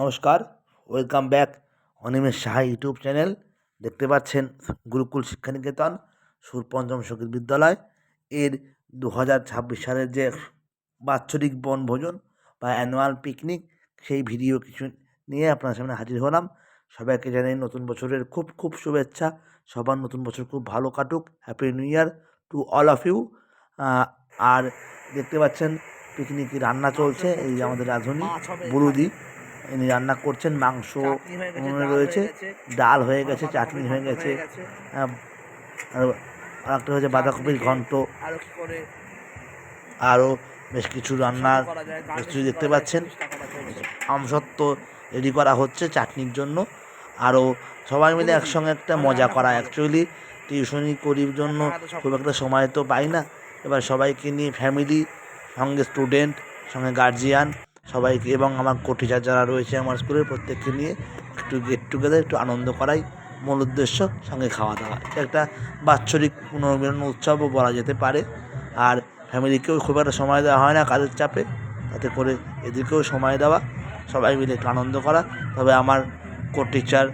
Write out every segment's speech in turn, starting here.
Namaskar welcome back Animesh Saha YouTube channel দেখতে পাচ্ছেন গুরুকুল শিক্ষানিকেতন সুরপঞ্চম সংগীত বিদ্যালয়। এর দু হাজার ছাব্বিশ সালের যে বাৎসরিক বনভোজন বা অ্যানুয়াল পিকনিক সেই ভিডিও কিছু নিয়ে আপনার সামনে হাজির হলাম। সবাইকে জানাই নতুন বছরের খুব খুব শুভেচ্ছা। সবার নতুন বছর খুব ভালো কাটুক। Happy new year to all of you আর দেখতে পাচ্ছেন পিকনিকে রান্না চলছে, এই আমাদের রাঁধুনি, বুলুদি। ইনি রান্না করছেন মাংস রয়েছে ডাল হয়ে গেছে চাটনি হয়ে গেছে। হ্যাঁ, আর একটা হচ্ছে বাঁধাকপির ঘন্ট। আরও বেশ কিছু রান্নার যায় কিছু দেখতে পাচ্ছেন। আমসত্ত্ব রেডি করা হচ্ছে চাটনির জন্য। আরও সবাই মিলে একসঙ্গে একটা মজা করা। অ্যাকচুয়ালি টিউশনি করির জন্য খুব একটা সময় তো পাই না। এবার সবাইকে নিয়ে ফ্যামিলি সঙ্গে স্টুডেন্ট সঙ্গে গার্জিয়ান সবাইকে এবং আমার টিচার যারা রয়েছে আমার স্কুলের প্রত্যেককে নিয়ে একটু গেট টুগেদার একটু আনন্দ করাই মূল উদ্দেশ্য, সঙ্গে খাওয়া দাওয়া। এটা একটা বাৎসরিক পুনর্মিলন উৎসবও বলা যেতে পারে। আর ফ্যামিলিকেও খুব একটা সময় দেওয়া হয় না কাজের চাপে। তাতে করে এদেরকেও সময় দেওয়া, সবাই মিলে একটু আনন্দ করা। তবে আমার কো টিচার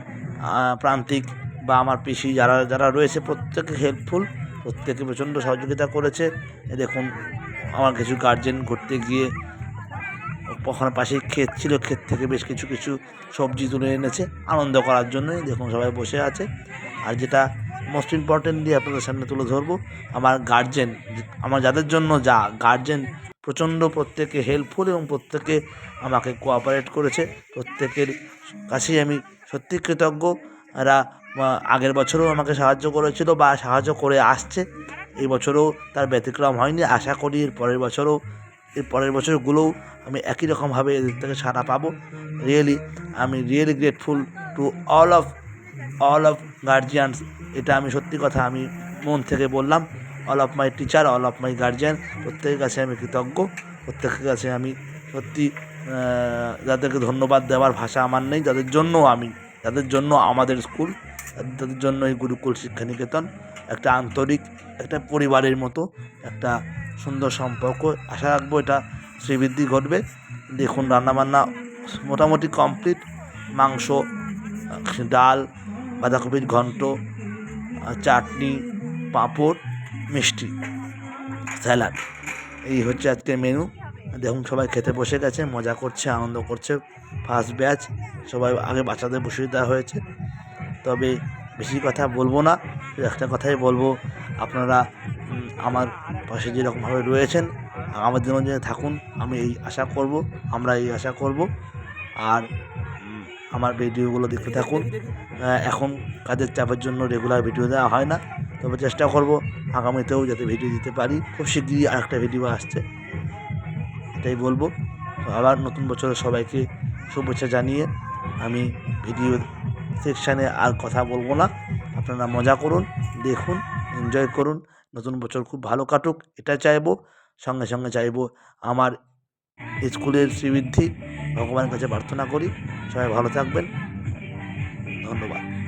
প্রান্তিক বা আমার পিসি যারা যারা রয়েছে প্রত্যেকে হেল্পফুল প্রত্যেকে প্রচণ্ড সহযোগিতা করেছে। দেখুন, আমার কিছু গার্জেন ঘুরতে গিয়ে ওখানে পাশেই ক্ষেত ছিল, ক্ষেত থেকে বেশ কিছু কিছু সবজি তুলে এনেছে। আনন্দ করার জন্যই দেখুন সবাই বসে আছে। আর যেটা মোস্ট ইম্পর্টেন্টলি আপনাদের সামনে তুলে ধরবো, আমার গার্জেন আমার যাদের জন্য যা গার্জেন প্রচণ্ড প্রত্যেকে হেল্পফুল এবং প্রত্যেকে আমাকে কোঅপারেট করেছে। প্রত্যেকের কাছেই আমি সত্যি কৃতজ্ঞ। এরা আগের বছরও আমাকে সাহায্য করেছিল বা সাহায্য করে আসছে। এই বছরও তার ব্যতিক্রম হয়নি। আশা করি এর পরের বছরও এর পরের বছরগুলোও আমি একই রকমভাবে এদের থেকে সাড়া পাবো। রিয়েলি আমি really grateful to all of all of guardians এটা আমি সত্যি কথা আমি মন থেকে বললাম। All of my teacher all of my guardian প্রত্যেকের কাছে আমি কৃতজ্ঞ। প্রত্যেকের কাছে আমি সত্যি যাদেরকে ধন্যবাদ দেওয়ার ভাষা আমার নেই, যাদের জন্য আমি, যাদের জন্য আমাদের স্কুল তাদের জন্য এই গুরুকুল শিক্ষানিকেতন একটা আন্তরিক, একটা পরিবারের মতো, একটা সুন্দর সম্পর্ক। আশা রাখব এটা শ্রীবৃদ্ধি ঘটবে। দেখুন, রান্নাবান্না মোটামুটি কমপ্লিট মাংস, ডাল, বাঁধাকপির ঘন্ট, চাটনি, পাঁপড়, মিষ্টি, স্যালাড। এই হচ্ছে আজকে মেনু দেখুন, সবাই খেতে বসে গেছে, মজা করছে, আনন্দ করছে। ফার্স্ট ব্যাচ সবাই আগে বাচ্চাদের বসিয়ে দেওয়া হয়েছে। তবে বেশি কথা বলব না, একটা কথাই বলব। আপনারা আমার পাশে যেরকমভাবে রয়েছেন আমার জন্য যে থাকুন, আমি এই আশা করব, আমরা এই আশা করব। আর আমার ভিডিওগুলো দেখতে থাকুন। এখন কাজের চাপের জন্য রেগুলার ভিডিও দেওয়া হয় না, তবে চেষ্টা করব আগামীতেও যাতে ভিডিও দিতে পারি। খুব শিগগিরই আরেকটা ভিডিও আসছে, এটাই বলব। আবার নতুন বছরে সবাইকে শুভেচ্ছা জানিয়ে আমি ভিডিও সেকশানে আর কথা বলব না। আপনারা মজা করুন, দেখুন এনজয় করুন। নতুন বছর খুব ভালো কাটুক, এটা চাইব। সঙ্গে সঙ্গে চাইব আমার স্কুলের শ্রীবৃদ্ধি। ভগবানের কাছে প্রার্থনা করি। সবাই ভালো থাকবেন। ধন্যবাদ।